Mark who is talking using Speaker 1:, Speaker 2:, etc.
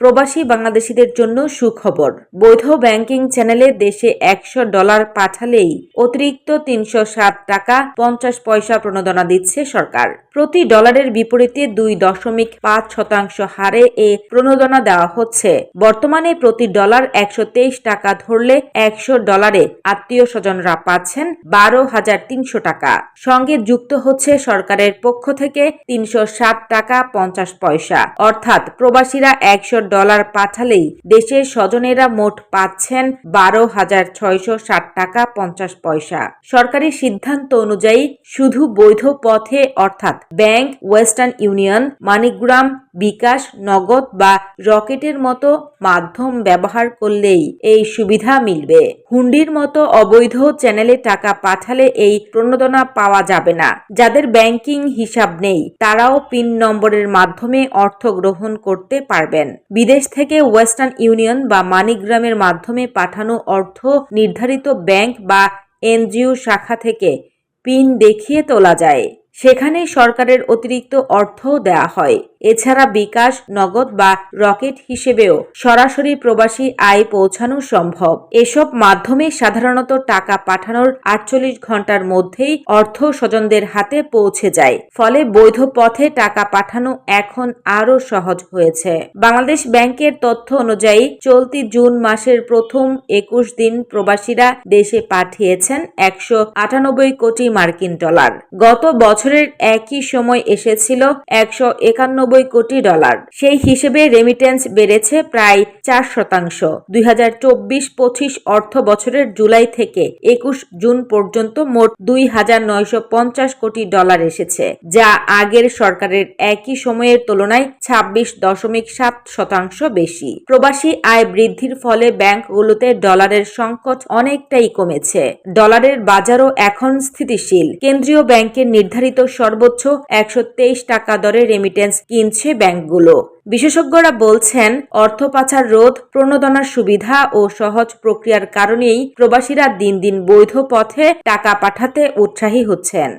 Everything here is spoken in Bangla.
Speaker 1: প্রবাসী বাংলাদেশিদের জন্য সুখবর। বৈধ ব্যাংকিং চ্যানেলে দেশে একশো ডলার পাঠালেই অতিরিক্ত তিনশো সাত টাকা পঞ্চাশ পয়সা প্রণোদনা দিচ্ছে সরকার। প্রতি ডলারের বিপরীতে দুই দশমিক পাঁচ শতাংশ হারে এ প্রণোদনা দেওয়া হচ্ছে। বর্তমানে প্রতি ডলার একশো তেইশ টাকা ধরলে একশো ডলারে আত্মীয় স্বজনরা পাচ্ছেন বারো হাজার তিনশো টাকা। সঙ্গে যুক্ত হচ্ছে সরকারের পক্ষ থেকে তিনশো সাত টাকা পঞ্চাশ পয়সা। অর্থাৎ প্রবাসীরা একশো ডলার পাঠালেই দেশের স্বজনেরা মোট পাচ্ছেন বারো হাজার ছয়শো ষাট টাকা পঞ্চাশ পয়সা। সরকারি সিদ্ধান্ত অনুযায়ী শুধু বৈধ পথে, অর্থাৎ bank, western union MoneyGram bKash, Nagad বা রকেটের মতো মাধ্যম ব্যবহার করলেই এই সুবিধা মিলবে। হুন্ডির মতো অবৈধ চ্যানেলে টাকা পাঠালে এই প্রণোদনা পাওয়া যাবে না। যাদের ব্যাংকিং হিসাব নেই, তারাও পিন নম্বরের মাধ্যমে অর্থ গ্রহণ করতে পারবেন। বিদেশ থেকে ওয়েস্টার্ন ইউনিয়ন বা মানিগ্রামের মাধ্যমে পাঠানো অর্থ নির্ধারিত ব্যাংক বা এনজিও শাখা থেকে পিন দেখিয়ে তোলা যায়। সেখানে সরকারের অতিরিক্ত অর্থও দেয়া হয়। এছাড়া বিকাশ, নগদ বা রকেট হিসেবেও সরাসরি প্রবাসী আয় পৌঁছানো সম্ভব। এসব মাধ্যমে সাধারণত টাকা পাঠানোর আটচল্লিশ ঘণ্টার মধ্যেই অর্থ স্বজনদের হাতে পৌঁছে যায়। ফলে বৈধ পথে টাকা পাঠানো এখন আরও সহজ হয়েছে। বাংলাদেশ ব্যাংকের তথ্য অনুযায়ী, চলতি জুন মাসের প্রথম একুশ দিন প্রবাসীরা দেশে পাঠিয়েছেন একশো আটানব্বই কোটি মার্কিন ডলার। গত বছরের একই সময় এসেছিল একশো একানব্বই কোটি ডলার। সেই হিসেবে রেমিটেন্স বেড়েছে প্রায় চার শতাংশ। দুই হাজার পঁচিশ অর্থ বছরের জুলাই থেকে একুশ জুন পর্যন্ত মোট দুই হাজার নয়শো পঞ্চাশ কোটি ডলার এসেছে, যা আগের সরকারের একই সময়ের তুলনায় ছাব্বিশ দশমিক সাত শতাংশ বেশি। প্রবাসী আয় বৃদ্ধির ফলে ব্যাংকগুলোতে ডলারের সংকট অনেকটাই কমেছে। ডলারের বাজারও এখন স্থিতিশীল। কেন্দ্রীয় ব্যাংকের নির্ধারিত সর্বোচ্চ একশো তেইশ টাকা দরে রেমিটেন্স কিনছে ব্যাংকগুলো। বিশেষজ্ঞরা বলছেন, অর্থ পাচার রোধ, প্রণোদনার সুবিধা ও সহজ প্রক্রিয়ার কারণেই প্রবাসীরা দিন দিন বৈধ পথে টাকা পাঠাতে উৎসাহী হচ্ছেন।